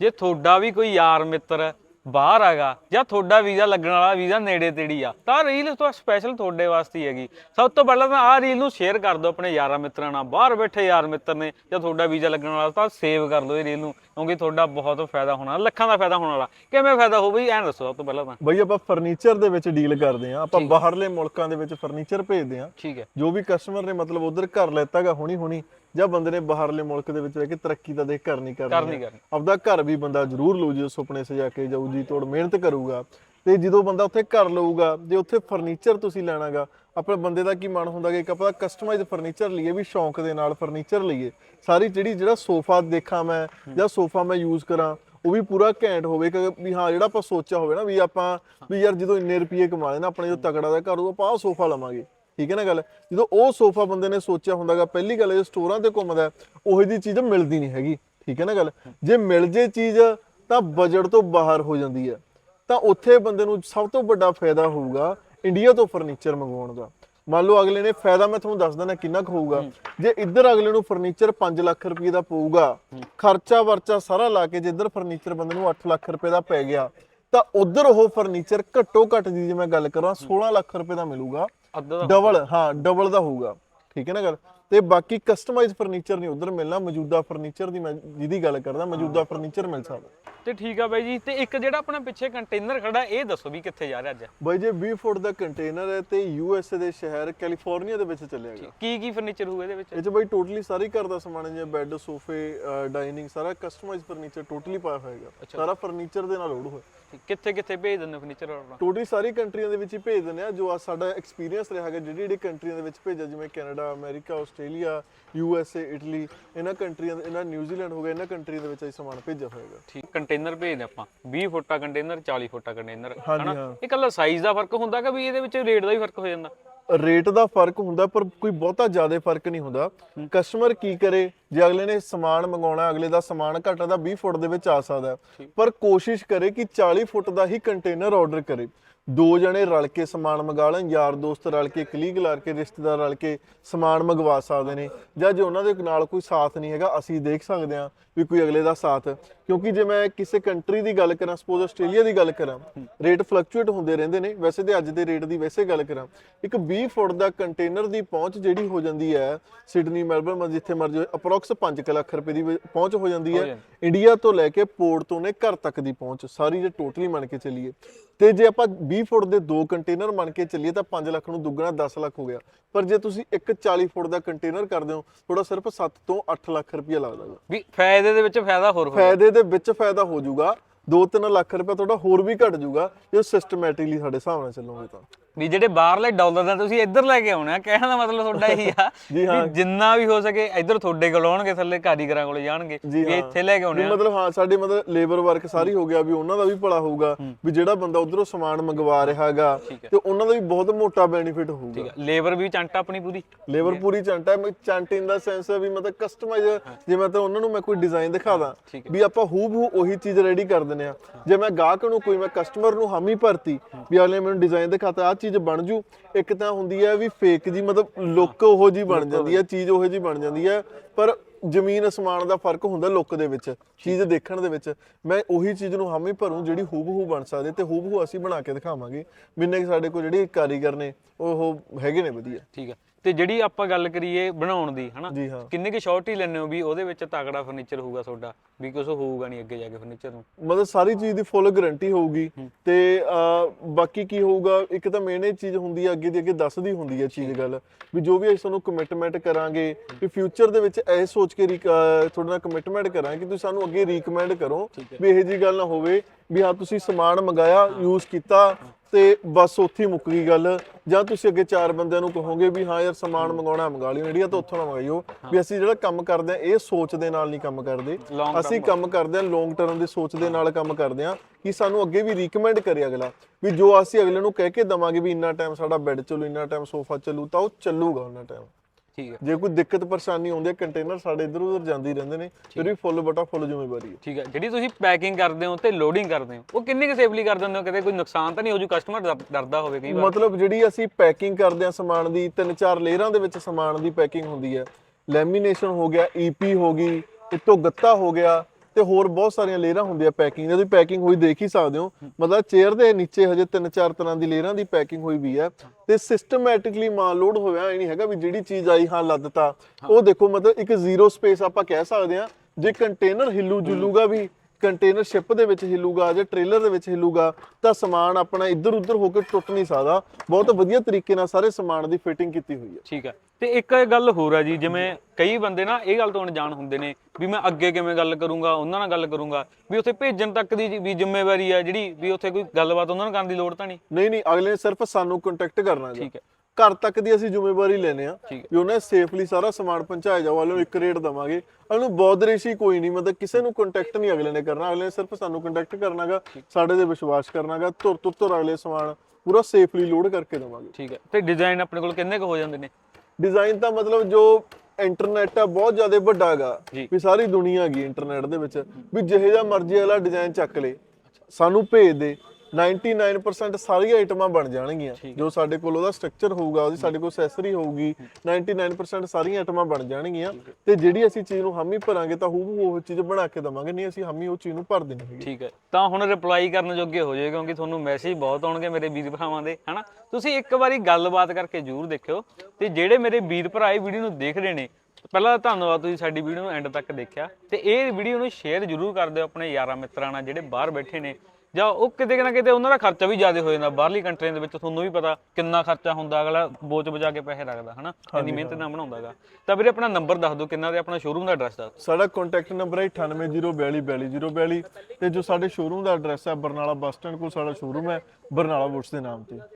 ਜੇ ਤੁਹਾਡਾ ਵੀ ਕੋਈ ਯਾਰ ਮਿੱਤਰ ਬਾਹਰ ਹੈਗਾ ਜਾਂ ਤੁਹਾਡਾ ਵੀਜ਼ਾ ਲੱਗਣ ਵਾਲਾ ਵੀਜ਼ਾ ਨੇੜੇ ਤੇੜੀ ਆ ਤਾਂ ਰੀਲ ਤੋਂ ਸਪੈਸ਼ਲ ਤੁਹਾਡੇ ਵਾਸਤੇ ਹੈਗੀ। ਸਭ ਤੋਂ ਪਹਿਲਾਂ ਤਾਂ ਆਹ ਰੀਲ ਨੂੰ ਸ਼ੇਅਰ ਕਰ ਦਿਓ ਆਪਣੇ ਯਾਰਾਂ ਮਿੱਤਰਾਂ ਨਾਲ। ਬਾਹਰ ਬੈਠੇ ਯਾਰ ਮਿੱਤਰ ਨੇ ਜਾਂ ਤੁਹਾਡਾ ਵੀਜ਼ਾ ਲੱਗਣ ਵਾਲਾ ਤਾਂ ਸੇਵ ਕਰ ਲਓ ਇਹ ਰੀਲ ਨੂੰ ਕਿਉਂਕਿ ਤੁਹਾਡਾ ਬਹੁਤ ਫਾਇਦਾ ਹੋਣਾ ਲੱਖਾਂ ਦਾ ਫਾਇਦਾ ਹੋਣ ਵਾਲਾ। ਕਿਵੇਂ ਫਾਇਦਾ ਹੋਊ ਬਈ? ਐਂ ਦੱਸੋ ਸਭ ਤੋਂ ਪਹਿਲਾਂ ਤਾਂ। ਬਈ ਆਪਾਂ ਫਰਨੀਚਰ ਦੇ ਵਿੱਚ ਡੀਲ ਕਰਦੇ ਆ ਆਪਾਂ ਬਾਹਰਲੇ ਮੁਲਕਾਂ ਦੇ ਵਿੱਚ ਫਰਨੀਚਰ ਭੇਜਦੇ ਆ ਠੀਕ ਹੈ। ਜੋ ਵੀ ਕਸਟਮਰ ਨੇ ਮਤਲਬ ਉਧਰ ਘਰ ਲੈਤਾਗਾ ਹੁਣੀ ਹੁਣੀ ਜਾਂ ਬੰਦੇ ਨੇ ਬਾਹਰਲੇ ਮੁਲਕ ਦੇ ਵਿੱਚ ਰਹਿ ਕੇ ਤਰੱਕੀ ਤਾਂ ਦੇਖ ਕਰਨੀ ਕਰਨੀ ਕਰਨੀ ਹੈ। ਕਰਨੀ। ਆਪਦਾ ਘਰ ਵੀ ਬੰਦਾ ਜ਼ਰੂਰ ਲਊ ਜੇ ਸੁਪਨੇ ਸਜਾ ਕੇ ਜਾਊ ਜੀ ਤੋੜ ਮਿਹਨਤ ਕਰੂਗਾ। ਤੇ ਜਦੋਂ ਬੰਦਾ ਉੱਥੇ ਘਰ ਲਊਗਾ ਜੇ ਉੱਥੇ ਫਰਨੀਚਰ ਤੁਸੀਂ ਲੈਣਾਗਾ ਆਪਣੇ ਬੰਦੇ ਦਾ ਕੀ ਮਨ ਹੁੰਦਾ ਕਿ ਇੱਕ ਆਪਾਂ ਕਸਟਮਾਈਜ਼ ਫਰਨੀਚਰ ਲਈਏ ਵੀ ਸ਼ੌਂਕ ਦੇ ਨਾਲ ਫਰਨੀਚਰ ਲਈਏ। ਸਾਰੀ ਜਿਹੜੀ ਜਿਹੜਾ ਸੋਫਾ ਦੇਖਾਂ ਮੈਂ ਜਾਂ ਸੋਫਾ ਮੈਂ ਯੂਜ਼ ਕਰਾਂ ਉਹ ਵੀ ਪੂਰਾ ਘੈਂਟ ਹੋਵੇ। ਕਿ ਵੀ ਹਾਂ ਜਿਹੜਾ ਆਪਾਂ ਸੋਚਿਆ ਹੋਵੇ ਨਾ ਵੀ ਆਪਾਂ ਵੀ ਯਾਰ ਜਦੋਂ ਇੰਨੇ ਰੁਪਏ ਕਮਾ ਲੈਣਾ ਆਪਣੇ ਜੋ ਤਕੜਾ ਦਾ ਘਰ ਉਹ ਆਪਾਂ ਆਹ ਸੋਫਾ ਲਵਾਂਗੇ। ਠੀਕ ਹੈ ਨਾ ਗੱਲ? ਜਦੋਂ ਉਹ ਸੋਫਾ ਬੰਦੇ ਨੇ ਸੋਚਿਆ ਹੁੰਦਾਗਾ, ਪਹਿਲੀ ਗੱਲ ਇਹ ਸਟੋਰਾਂ ਤੇ ਘੁੰਮਦਾ ਉਹੋ ਜਿਹੀ ਚੀਜ਼ ਮਿਲਦੀ ਨਹੀਂ ਹੈਗੀ, ਠੀਕ ਹੈ ਨਾ ਗੱਲ? ਜੇ ਮਿਲ ਜੇ ਚੀਜ਼, ਤਾਂ ਬਜਟ ਤੋਂ ਬਾਹਰ ਹੋ ਜਾਂਦੀ ਹੈ। ਤਾਂ ਉੱਥੇ ਬੰਦੇ ਨੂੰ ਸਭ ਤੋਂ ਵੱਡਾ ਫਾਇਦਾ ਹੋਊਗਾ ਇੰਡੀਆ ਤੋਂ ਫਰਨੀਚਰ ਮੰਗਵਾਉਣ ਦਾ। ਮੰਨ ਲਓ ਅਗਲੇ ਨੇ ਫਾਇਦਾ ਮੈਂ ਤੁਹਾਨੂੰ ਦੱਸ ਦਿੰਦਾ ਕਿੰਨਾ ਕੁ ਹੋਊਗਾ। ਜੇ ਇੱਧਰ ਅਗਲੇ ਨੂੰ ਫਰਨੀਚਰ 5 ਲੱਖ ਰੁਪਏ ਦਾ ਪਊਗਾ, ਖਰਚਾ ਵਰਚਾ ਸਾਰਾ ਲਾ ਕੇ ਜੇ ਇੱਧਰ ਫਰਨੀਚਰ ਬੰਦੇ ਨੂੰ 8 ਲੱਖ ਰੁਪਏ ਦਾ ਪੈ ਗਿਆ, ਤਾਂ ਉੱਧਰ ਉਹ ਫਰਨੀਚਰ ਘੱਟੋ ਘੱਟ ਦੀ ਜੇ ਮੈਂ ਗੱਲ ਕਰਾਂ 16 ਲੱਖ ਰੁਪਏ ਦਾ ਮਿਲੂਗਾ। ਅੱਧਾ ਦਾ ਡਬਲ ਹਾਂ ਡਬਲ ਦਾ ਹੋਊਗਾ। ਠੀਕ ਹੈ ਨਾ ਗੱਲ? ਤੇ ਬਾਕੀ ਕਸਟਮਾਈਜ਼ ਫਰਨੀਚਰ ਨਹੀਂ ਉਧਰ ਮਿਲਣਾ ਮੌਜੂਦਾ ਫਰਨੀਚਰ ਦੀ ਮੈਂ ਜਿਹਦੀ ਗੱਲ ਕਰਦਾ ਮੌਜੂਦਾ ਫਰਨੀਚਰ ਮਿਲ ਸਕਦਾ। ਤੇ ਠੀਕ ਆ ਬਾਈ ਜੀ ਤੇ ਇੱਕ ਜਿਹੜਾ ਆਪਣਾ ਪਿੱਛੇ ਕੰਟੇਨਰ ਖੜਾ ਇਹ ਦੱਸੋ ਵੀ ਕਿੱਥੇ ਜਾ ਰਿਹਾ ਅੱਜ? ਬਾਈ ਜੇ 20 ਫੁੱਟ ਦਾ ਕੰਟੇਨਰ ਹੈ ਤੇ ਯੂ ਐਸ ਏ ਦੇ ਸ਼ਹਿਰ ਕੈਲੀਫੋਰਨੀਆ ਦੇ ਵਿੱਚ ਚੱਲਿਆ ਗਿਆ। ਕੀ ਕੀ ਫਰਨੀਚਰ ਹੋਊ ਇਹਦੇ ਵਿੱਚ? ਇਹ ਚ ਬਾਈ ਟੋਟਲੀ ਸਾਰੀ ਘਰ ਦਾ ਸਮਾਨ ਹੈ ਜਿਵੇਂ ਬੈੱਡ ਸੋਫੇ ਡਾਈਨਿੰਗ ਸਾਰਾ ਕਸਟਮਾਈਜ਼ ਫਰਨੀਚਰ ਟੋਟਲੀ ਪਾਇਆ ਹੋਏਗਾ ਸਾਰਾ ਫਰਨੀਚਰ ਦੇ ਨਾਲ ਲੋਡ ਹੋਇਆ। ਕਿੱਥੇ ਕਿੱਥੇ ਭੇਜ ਦਿੰਦੇ ਫਰਨੀਚਰ ਆਪਣਾ ਟੋਟਲੀ ਸਾਰੀ ਕੰਟਰੀਆਂ ਦੇ ਵਿੱਚ ਹੀ ਭੇਜ ਦਿੰਦੇ ਆ ਜੋ ਆ ਸਾਡਾ ਐਕਸਪੀਰੀਅੰਸ ਰਿਹਾ ਹੈਗਾ ਜਿਹੜੀ ਜਿਹੜੀ ਕੰਟਰੀਆਂ ਦੇ ਵਿੱਚ ਭੇਜਿਆ ਜਿਵੇਂ Canada America Australia U S A Italy ਇਹਨਾਂ ਕੰਟਰੀਆਂ ਦੇ ਇਹਨਾਂ ਨਿਊਜ਼ੀਲੈਂਡ ਹੋ ਗਿਆ ਇਹਨਾਂ ਕੰਟਰੀਆਂ ਦੇ ਵਿੱਚ ਅਸੀਂ ਸਮਾਨ ਭੇਜਿਆ ਹੋਏਗਾ ਠੀਕ ਕੰਟੇਨਰ ਭੇਜਦੇ ਆਪਾਂ। 20 ਫੁੱਟਾ ਕੰਟੇਨਰ 40 ਫੁੱਟਾ ਕੰਟੇਨਰ ਹਾਂਜੀ, ਹਾਂ। ਇਹ ਕੱਲਾ ਸਾਈਜ਼ ਦਾ ਫ਼ਰਕ ਹੁੰਦਾ ਕਿ ਵੀ ਇਹਦੇ ਵਿੱਚ ਰੇਟ ਦਾ ਵੀ ਫ਼ਰਕ ਹੋ ਜਾਂਦਾ? ਰੇਟ ਦਾ ਫ਼ਰਕ ਹੁੰਦਾ ਪਰ ਕੋਈ ਬਹੁਤਾ ਜ਼ਿਆਦਾ ਫ਼ਰਕ ਨਹੀਂ ਹੁੰਦਾ। ਕਸਟਮਰ ਕੀ ਕਰੇ? ਜੇ ਅਗਲੇ ਨੇ ਸਮਾਨ ਮੰਗਾਉਣਾ ਅਗਲੇ ਦਾ ਸਮਾਨ ਘੱਟ ਦਾ 20 ਫੁੱਟ ਦੇ ਵਿੱਚ ਆ ਸਕਦਾ। ਪਰ ਕੋਸ਼ਿਸ਼ ਕਰੇ ਕਿ 40 ਫੁੱਟ ਦਾ ਹੀ ਕੰਟੇਨਰ ਆਰਡਰ ਕਰੇ। ਦੋ ਜਣੇ ਰਲ ਕੇ ਸਮਾਨ ਮੰਗਾ ਲੈਣ ਯਾਰ ਦੋਸਤ ਰਲ ਕੇ ਕਲੀਗ ਰਲ ਕੇ ਰਿਸ਼ਤੇਦਾਰ ਰਲ ਕੇ ਸਮਾਨ ਮੰਗਵਾ ਸਕਦੇ ਨੇ। ਜਾਂ ਜੇ ਉਹਨਾਂ ਦੇ ਨਾਲ ਕੋਈ ਸਾਥ ਨਹੀਂ ਹੈਗਾ ਅਸੀਂ ਦੇਖ ਸਕਦੇ ਹਾਂ ਵੀ ਕੋਈ ਅਗਲੇ ਦਾ ਸਾਥ ਕਿਉਂਕਿ ਜੇ ਮੈਂ ਕਿਸੇ ਕੰਟਰੀ ਦੀ ਗੱਲ ਕਰਾਂ ਸਪੋਜ਼ ਆਸਟ੍ਰੇਲੀਆ ਦੀ ਗੱਲ ਕਰਾਂ ਰੇਟ ਫਲਕਚੁਏਟ ਹੁੰਦੇ ਰਹਿੰਦੇ ਨੇ। ਵੈਸੇ ਤੇ ਅੱਜ ਦੇ ਰੇਟ ਦੀ ਵੈਸੇ ਗੱਲ ਕਰਾਂ। ਇੱਕ 20 ਫੁੱਟ ਦਾ ਕੰਟੇਨਰ ਦੀ ਪਹੁੰਚ ਜਿਹੜੀ ਹੋ ਜਾਂਦੀ ਹੈ ਸਿਡਨੀ ਮੈਲਬਰਨ ਜਿੱਥੇ ਮਰਜ਼ੀ ਅਪਰੋਕਸ 5 ਲੱਖ ਰੁਪਏ ਦੀ ਪਹੁੰਚ ਹੋ ਜਾਂਦੀ ਹੋ। ਇੰਡੀਆ ਤੋਂ ਲੈ ਕੇ ਪੋਰਟ ਤੋਂ ਨੇ ਘਰ ਤੱਕ ਦੀ ਪਹੁੰਚ ਸਾਰੀ ਜੇ ਟੋਟਲੀ ਮੰਨ ਕੇ ਚੱਲੀਏ। ਤੇ ਜੇ ਆਪਾਂ 20 ਫੁੱਟ ਦੇ ਦੋ ਕੰਟੇਨਰ ਮੰਨ ਕੇ ਚੱਲੀਏ ਤਾਂ 5 ਲੱਖ ਨੂੰ ਦੁੱਗਣਾ 10 ਲੱਖ ਹੋ ਗਿਆ। ਪਰ ਜੇ ਤੁਸੀਂ ਇੱਕ 40 ਫੁੱਟ ਦਾ ਕੰਟੇਨਰ ਕਰਦੇ ਹੋ ਤੁਹਾਡਾ ਸਿਰਫ 7 ਤੋਂ 8 ਲੱਖ ਰੁਪਏ ਲੱਗਦਾ। ਵੀ ਫਾਇਦੇ ਦੇ ਵਿੱਚ ਫਾਇਦਾ ਹੋਰ ਹੋਊ ਫਾਇਦੇ ਦੇ ਵਿੱਚ ਫਾਇਦਾ ਹੋ ਜਾਊਗਾ। 2-3 ਲੱਖ ਰੁਪਏ ਤੁਹਾਡਾ ਹੋਰ ਵੀ ਘਟ ਜਾਊਗਾ। ਜੇ ਸਿਸਟਮੈਟਿਕਲੀ ਸਾਡੇ ਹਿਸਾਬ ਨਾਲ ਚੱਲੋਗੇ ਤਾਂ। ਵੀ ਜਿਹੜੇ ਬਾਹਰਲੇ ਡਾਲਰ ਦਾ ਤੁਸੀਂ ਇੱਧਰ ਲੈ ਕੇ ਆਉਣਾ ਕਹਿਣ ਦਾ ਮਤਲਬ ਤੁਹਾਡਾ ਇਹੀ ਆ ਹਾਂ। ਵੀ ਜਿੰਨਾ ਵੀ ਹੋ ਸਕੇ ਇੱਧਰ ਤੁਹਾਡੇ ਕੋਲ ਆਉਣਗੇ ਥੱਲੇ ਕਾਰੀਗਰਾਂ ਕੋਲ ਜਾਣਗੇ ਵੀ ਹਾਂ। ਇੱਥੇ ਲੈ ਕੇ ਆਉਣੇ ਆ। ਮਤਲਬ ਹਾਂ ਸਾਡੇ ਮਤਲਬ ਲੇਬਰ ਵਰਕ ਸਾਰੀ ਹੋ ਗਿਆ ਵੀ ਉਹਨਾਂ ਦਾ ਵੀ ਭਲਾ ਹੋਊਗਾ ਵੀ ਜਿਹੜਾ ਬੰਦਾ ਉਧਰੋਂ ਸਮਾਨ ਮੰਗਵਾ ਰਿਹਾਗਾ ਤੇ ਉਹਨਾਂ ਦਾ ਵੀ ਬਹੁਤ ਮੋਟਾ ਬੈਨੀਫਿਟ ਹੋਊਗਾ। ਠੀਕ ਆ ਲੇਬਰ ਵੀ ਚੰਟ ਆਪਣੀ ਪੂਰੀ। ਲੇਬਰ ਪੂਰੀ ਚੰਟਾ ਹੈ। ਚੰਟ ਇਨ ਦਾ ਸੈਂਸ ਹੈ ਵੀ ਮਤਲਬ ਕਸਟਮਾਈਜ਼ ਜੇ ਮੈਂ ਤਾਂ ਉਹਨਾਂ ਨੂੰ ਮੈਂ ਕੋਈ ਡਿਜ਼ਾਈਨ ਦਿਖਾਦਾ ਵੀ ਆਪਾਂ ਹੂਬ ਹੂ ਉਹੀ ਚੀਜ਼ ਰੈਡੀ ਕਰ ਦਿੰਦੇ ਆ ਜੇ ਮੈਂ ਗਾਹਕ ਨੂੰ ਕੋਈ ਮੈਂ ਕਸਟਮਰ ਨੂੰ ਹਾਮੀ ਭਰਤੀ ਵੀ ਅਗਲੇ ਮੈਨੂੰ ਡਿਜ਼ਾਈਨ ਦਿਖਾਤਾ ਆ ਚੀਜ਼ ਬਣ ਜੂ ਇੱਕ ਤਾਂ ਹੁੰਦੀ ਹੈ ਵੀ ਫੇਕ ਜੀ ਮਤਲਬ ਲੁੱਕ ਉਹੋ ਜੀ ਬਣ ਜਾਂਦੀ ਹੈ ਚੀਜ਼ ਉਹੋ ਜੀ ਬਣ ਜਾਂਦੀ ਹੈ ਪਰ ਜ਼ਮੀਨ ਅਸਮਾਨ ਦਾ ਫ਼ਰਕ ਹੁੰਦਾ ਲੁੱਕ ਦੇ ਵਿੱਚ ਚੀਜ਼ ਦੇਖਣ ਦੇ ਵਿੱਚ। ਮੈਂ ਉਹੀ ਚੀਜ਼ ਨੂੰ ਹਾਮੀ ਭਰੂੰ ਜਿਹੜੀ ਹੂਬਹੂ ਬਣ ਸਕਦੀ ਤੇ ਹੂਬਹੂ ਅਸੀਂ ਬਣਾ ਕੇ ਦਿਖਾਵਾਂਗੇ। ਬਿੰਨੇ ਸਾਡੇ ਕੋਲ ਜਿਹੜੇ ਕਾਰੀਗਰ ਨੇ ਉਹ ਹੈਗੇ ਨੇ ਵਧੀਆ। ਠੀਕ ਆ। ਤੇ ਜਿਹੜੀ ਆਪਾਂ ਗੱਲ ਕਰੀਏ ਬਣਾਉਣ ਦੀ ਹਨਾ? ਜੀ ਹਾਂ। ਕਿੰਨੇ ਕਿ ਸ਼ਾਰਟੀ ਲੈਣੇ ਹੋ ਵੀ ਉਹਦੇ ਵਿੱਚ ਤਕੜਾ ਫਰਨੀਚਰ ਹੋਊਗਾ ਤੁਹਾਡਾ? ਵੀ ਕੁਝ ਹੋਊਗਾ ਨਹੀਂ ਅੱਗੇ ਜਾ ਕੇ ਫਰਨੀਚਰ ਨੂੰ? ਮਤਲਬ ਸਾਰੀ ਚੀਜ਼ ਦੀ ਫੁੱਲ ਗਾਰੰਟੀ ਹੋਊਗੀ ਤੇ ਅਹ, ਬਾਕੀ ਕੀ ਹੋਊਗਾ ਇੱਕ ਤਾਂ ਮੇਨ ਇਹ ਚੀਜ਼ ਹੁੰਦੀ ਹੈ ਅੱਗੇ ਦੀ ਅੱਗੇ ਦੱਸਦੀ ਹੁੰਦੀ ਹੈ ਚੀਜ਼ ਗੱਲ ਵੀ ਜੋ ਵੀ ਅਸੀਂ ਤੁਹਾਨੂੰ ਕਮਿਟਮੈਂਟ ਕਰਾਂਗੇ ਵੀ ਫਿਊਚਰ ਦੇ ਵਿੱਚ ਇਹ ਸੋਚ ਕੇ ਰੀ- ਅਹ, ਤੁਹਾਡੇ ਨਾਲ ਕਮਿਟਮੈਂਟ ਕਰਾਂਗੇ ਕਿ ਤੁਸੀਂ ਸਾਨੂੰ ਅੱਗੇ ਰੀਕਮੈਂਡ ਕਰੋ ਵੀ ਇਹੋ ਜੀ ਗੱਲ ਨਾ ਹੋਵੇ ਵੀ ਹਾਂ ਤੁਸੀਂ ਸਮਾਨ ਮੰਗਾਇਆ ਯੂਜ਼ ਕੀਤਾ ਤੇ ਬਸ ਉੱਥੇ ਮੁੱਕ ਗਈ ਗੱਲ। ਜਾਂ ਤੁਸੀਂ ਅੱਗੇ ਚਾਰ ਬੰਦਿਆਂ ਨੂੰ ਕਹੋਗੇ ਵੀ ਹਾਂ ਯਾਰ ਸਮਾਨ ਮੰਗਾਉਣਾ ਮੰਗਾ ਲਿਓ ਇੰਡੀਆ ਤੋਂ ਉੱਥੋਂ ਨਾ ਮੰਗਾਈਓ। ਵੀ ਅਸੀਂ ਜਿਹੜਾ ਕੰਮ ਕਰਦੇ ਆ ਇਹ ਸੋਚ ਦੇ ਨਾਲ ਨਹੀਂ ਕੰਮ ਕਰਦੇ। ਅਸੀਂ ਕੰਮ ਕਰਦੇ ਆ ਲੌਂਗ ਟਰਮ ਦੇ ਸੋਚ ਦੇ ਨਾਲ ਕੰਮ ਕਰਦੇ ਆ ਕਿ ਸਾਨੂੰ ਅੱਗੇ ਵੀ ਰੀਕਮੈਂਡ ਕਰੇ ਅਗਲਾ। ਵੀ ਜੋ ਅਸੀਂ ਅਗਲੇ ਨੂੰ ਕਹਿ ਕੇ ਦਵਾਂਗੇ ਵੀ ਇੰਨਾ ਟਾਈਮ ਸਾਡਾ ਬੈੱਡ ਚੱਲੂ ਇੰਨਾ ਟਾਈਮ ਸੋਫਾ ਚੱਲੂ ਤਾਂ ਉਹ ਚੱਲੂਗਾ ਉਹਨਾਂ ਟਾਈਮ ਠੀਕ ਆ ਜੇ ਕੋਈ ਦਿੱਕਤ ਪਰੇਸ਼ਾਨੀ ਆਉਂਦੀ ਹੈ ਕੰਟੇਨਰ ਸਾਡੇ ਇਧਰ ਉਧਰ ਜਾਂਦੇ ਹੀ ਰਹਿੰਦੇ ਨੇ ਫਿਰ ਵੀ ਫੁੱਲ ਬਟਾ ਫੁੱਲ ਜ਼ਿੰਮੇਵਾਰੀ ਹੈ। ਠੀਕ ਹੈ। ਜਿਹੜੀ ਤੁਸੀਂ ਪੈਕਿੰਗ ਕਰਦੇ ਹੋ ਤੇ ਲੋਡਿੰਗ ਕਰਦੇ ਹੋ ਉਹ ਕਿੰਨੇ ਕੁ ਸੇਫਲੀ ਕਰ ਦਿੰਦੇ ਹੋ? ਕਿਤੇ ਕੋਈ ਨੁਕਸਾਨ ਤਾਂ ਨਹੀਂ ਹੋ ਜੂ? ਕਸਟਮਰ ਡਰਦਾ ਹੋਵੇ ਕਈ ਵਾਰ। ਮਤਲਬ ਜਿਹੜੀ ਅਸੀਂ ਪੈਕਿੰਗ ਕਰਦੇ ਆ ਸਮਾਨ ਦੀ ਤਿੰਨ ਚਾਰ ਲੇਅਰਾਂ ਦੇ ਵਿੱਚ ਸਮਾਨ ਦੀ ਪੈਕਿੰਗ ਹੁੰਦੀ ਹੈ। ਲੈਮੀਨੇਸ਼ਨ ਹੋ ਗਿਆ ਈਪੀ ਹੋ ਗਈ ਉੱਤੋਂ ਗੱਤਾ ਹੋ ਗਿਆ ਤੇ ਹੋਰ ਬਹੁਤ ਸਾਰੀਆਂ ਲੇਅਰਾਂ ਹੁੰਦੀਆਂ ਪੈਕਿੰਗ ਦੀ ਉਹਦੀ ਪੈਕਿੰਗ ਹੋਈ ਦੇਖ ਹੀ ਸਕਦੇ ਹੋ। ਮਤਲਬ ਚੇਅਰ ਦੇ ਨੀਚੇ ਹਜੇ ਤਿੰਨ ਚਾਰ ਤਰ੍ਹਾਂ ਦੀ ਲੇਅਰਾਂ ਦੀ ਪੈਕਿੰਗ ਹੋਈ ਵੀ ਹੈ। ਤੇ ਸਿਸਟਮੈਟਿਕਲੀ ਮਾਲ ਲੋਡ ਹੋਇਆ ਇਹ ਨਹੀਂ ਹੈਗਾ ਵੀ ਜਿਹੜੀ ਚੀਜ਼ ਆਈ ਹਾਂ ਲੱਦਤਾ ਉਹ ਦੇਖੋ ਮਤਲਬ ਇੱਕ ਜ਼ੀਰੋ ਸਪੇਸ ਆਪਾਂ ਕਹਿ ਸਕਦੇ ਹਾਂ ਜੇ ਕੰਟੇਨਰ ਹਿੱਲੂ ਜੁਲੂਗਾ ਵੀ ਕੰਟੇਨਰ ਸ਼ਿਪ ਦੇ ਵਿੱਚ ਹਿੱਲੂਗਾ ਜਾਂ ਟ੍ਰੇਲਰ ਦੇ ਵਿੱਚ ਹਿੱਲੂਗਾ ਤਾਂ ਸਮਾਨ ਆਪਣਾ ਇੱਧਰ ਉੱਧਰ ਹੋ ਕੇ ਟੁੱਟ ਨਹੀਂ ਸਕਦਾ। ਬਹੁਤ ਵਧੀਆ ਤਰੀਕੇ ਨਾਲ ਸਾਰੇ ਸਮਾਨ ਦੀ ਫਿਟਿੰਗ ਕੀਤੀ ਹੋਈ ਹੈ। ਠੀਕ ਹੈ। ਤੇ ਇੱਕ ਗੱਲ ਹੋਰ ਆ ਜੀ ਜਿਵੇਂ ਕਈ ਬੰਦੇ ਨਾ ਇਹ ਗੱਲ ਤੋਂ ਅਣਜਾਣ ਹੁੰਦੇ ਨੇ ਵੀ ਮੈਂ ਅੱਗੇ ਕਿਵੇਂ ਗੱਲ ਕਰੂੰਗਾ ਉਹਨਾਂ ਨਾਲ ਗੱਲ ਕਰੂੰਗਾ ਵੀ ਉੱਥੇ ਭੇਜਣ ਤੱਕ ਦੀ ਜੀ- ਵੀ ਜ਼ਿੰਮੇਵਾਰੀ ਆ ਜਿਹੜੀ ਵੀ ਉੱਥੇ ਕੋਈ ਗੱਲਬਾਤ ਉਹਨਾਂ ਨਾਲ ਕਰਨ ਦੀ ਲੋੜ ਤਾਂ ਨਹੀਂ? ਨਹੀਂ ਨਹੀਂ ਅਗਲੇ ਨੇ ਸਿਰਫ ਸਾਨੂੰ ਕੰਟੈਕਟ ਕਰਨਾ ਹੈ ਠੀਕ ਹੈ। ਘਰ ਤੱਕ ਦੀ ਅਸੀਂ ਜ਼ਿੰਮੇਵਾਰੀ ਲੈਨੇ ਆ। ਵੀ ਉਹਨੇ ਸੇਫਲੀ ਸਾਰਾ ਸਮਾਨ ਪਹੁੰਚਾਇਆ ਜਾਓ ਵਾਲੇ ਇੱਕ ਰੇਟ ਦਵਾਂਗੇ। ਉਹਨੂੰ ਬੌਧਰੇਸ਼ੀ ਕੋਈ ਨਹੀਂ ਮਤਲਬ ਕਿਸੇ ਨੂੰ ਕੰਟੈਕਟ ਨਹੀਂ ਅਗਲੇ ਨੇ ਕਰਨਾ। ਅਗਲੇ ਨੇ ਸਿਰਫ ਸਾਨੂੰ ਕੰਟੈਕਟ ਕਰਨਾਗਾ ਸਾਡੇ ਤੇ ਵਿਸ਼ਵਾਸ ਕਰਨਾਗਾ ਤੁਰ ਤੁਰ ਤੁਰ ਅਗਲੇ ਸਮਾਨ ਪੂਰਾ ਸੇਫਲੀ ਲੋਡ ਕਰਕੇ ਦਵਾਂਗੇ। ਠੀਕ ਹੈ। ਤੇ ਡਿਜ਼ਾਈਨ ਆਪਣੇ ਕੋਲ ਕਿੰਨੇ ਕੁ ਹੋ ਜਾਂਦੇ ਨੇ? ਡਿਜ਼ਾਈਨ ਤਾਂ ਮਤਲਬ ਜੋ ਇੰਟਰਨੈਟ ਆ ਬਹੁਤ ਜ਼ਿਆਦਾ ਵੱਡਾ ਹੈਗਾ। ਵੀ ਸਾਰੀ ਦੁਨੀਆ ਹੈਗੀ ਇੰਟਰਨੈਟ ਦੇ ਵਿੱਚ। ਵੀ ਜਿਹੇ ਜਿਹਾ ਮਰਜ਼ੀ ਵਾਲਾ ਡਿਜ਼ਾਈਨ ਚੱਕ ਲੇ ਸਾਨੂੰ ਭੇਜ ਦੇ। 99% ਸਾਰੀਆਂ ਆਈਟਮਾਂ ਬਣ ਜਾਣਗੀਆਂ। ਜੋ ਸਾਡੇ ਕੋਲ ਉਹਦਾ ਸਟਰਕਚਰ ਹੋਊਗਾ ਉਹਦੀ ਸਾਡੇ ਕੋਲ ਐਕਸੈਸਰੀ ਹੋਊਗੀ 99% ਸਾਰੀਆਂ ਆਈਟਮਾਂ ਬਣ ਜਾਣਗੀਆਂ। ਤੇ ਜਿਹੜੀ ਅਸੀਂ ਚੀਜ਼ ਨੂੰ ਹਾਮੀ ਭਰਾਂਗੇ ਤਾਂ ਹੂਬਹੂ ਉਹ ਚੀਜ਼ ਬਣਾ ਕੇ ਦਵਾਂਗੇ ਨਹੀਂ ਅਸੀਂ ਹਾਮੀ ਉਹ ਚੀਜ਼ ਨੂੰ ਭਰ ਦੇਣੀ ਹੈਗੀ। ਠੀਕ ਹੈ। ਤਾਂ ਹੁਣ ਰਿਪਲਾਈ ਕਰਨ ਜੋਗੇ ਹੋ ਜਾਏ ਕਿਉਂਕਿ ਤੁਹਾਨੂੰ ਮੈਸੇਜ ਬਹੁਤ ਆਉਣਗੇ ਮੇਰੇ ਵੀਰ ਭਰਾਵਾਂ ਦੇ ਹਨਾ? ਤੁਸੀਂ ਇੱਕ ਵਾਰੀ ਗੱਲਬਾਤ ਕਰਕੇ ਜਰੂਰ ਦੇਖਿਓ ਤੇ ਜਿਹੜੇ ਮੇਰੇ ਵੀਰ ਭਰਾ ਇਹ ਵੀਡੀਓ ਨੂੰ ਦੇਖ ਰਹੇ ਨੇ ਪਹਿਲਾਂ ਤਾਂ ਧੰਨਵਾਦ ਤੁਸੀਂ ਸਾਡੀ ਵੀਡੀਓ ਨੂੰ ਐਂਡ ਤੱਕ ਦੇਖਿਆ ਤੇ ਇਹ ਵੀਡੀਓ ਨੂੰ ਸ਼ੇਅਰ ਜਰੂਰ ਕਰ ਦਿਓ ਆਪਣੇ ਯਾਰਾਂ ਮਿੱਤਰਾਂ ਨਾਲ ਜਿਹੜੇ ਬਾਹਰ ਬੈਠੇ ਨੇ। ਜਾਂ ਉਹ ਕਿਤੇ ਨਾ ਕਿਤੇ ਉਹਨਾਂ ਦਾ ਖਰਚਾ ਵੀ ਜ਼ਿਆਦਾ ਹੋ ਜਾਂਦਾ। ਬਾਹਰਲੀ ਕੰਟਰੀਆਂ ਦੇ ਵਿੱਚ ਤੁਹਾਨੂੰ ਵੀ ਪਤਾ ਕਿੰਨਾ ਖਰਚਾ ਹੁੰਦਾ ਅਗਲਾ ਬੋਚ ਬਜਾ ਕੇ ਪੈਸੇ ਰੱਖਦਾ ਹਨਾ? ਇੰਨੀ ਮਿਹਨਤ ਨਾਲ ਬਣਾਉਂਦਾਗਾ। ਤਾਂ ਵੀਰੇ ਆਪਣਾ ਨੰਬਰ ਦੱਸ ਦਿਓ ਕਿੰਨਾ ਤੇ ਆਪਣਾ ਸ਼ੋਰੂਮ ਦਾ ਐਡਰੈਸ ਦੱਸ ਦਿਓ। ਸਾਡਾ ਕੰਟੈਕਟ ਨੰਬਰ ਹੈ 9804242042 ਤੇ ਜੋ ਸਾਡੇ ਸ਼ੋਰੂਮ ਦਾ ਐਡਰੈਸ ਹੈ ਬਰਨਾਲਾ ਬੱਸ ਸਟੈਂਡ ਕੋਲ ਸਾਡਾ ਸ਼ੋਰੂਮ ਹੈ ਬਰਨਾਲਾ ਵੁੱਡਸ ਦੇ ਨਾਮ ਤੇ।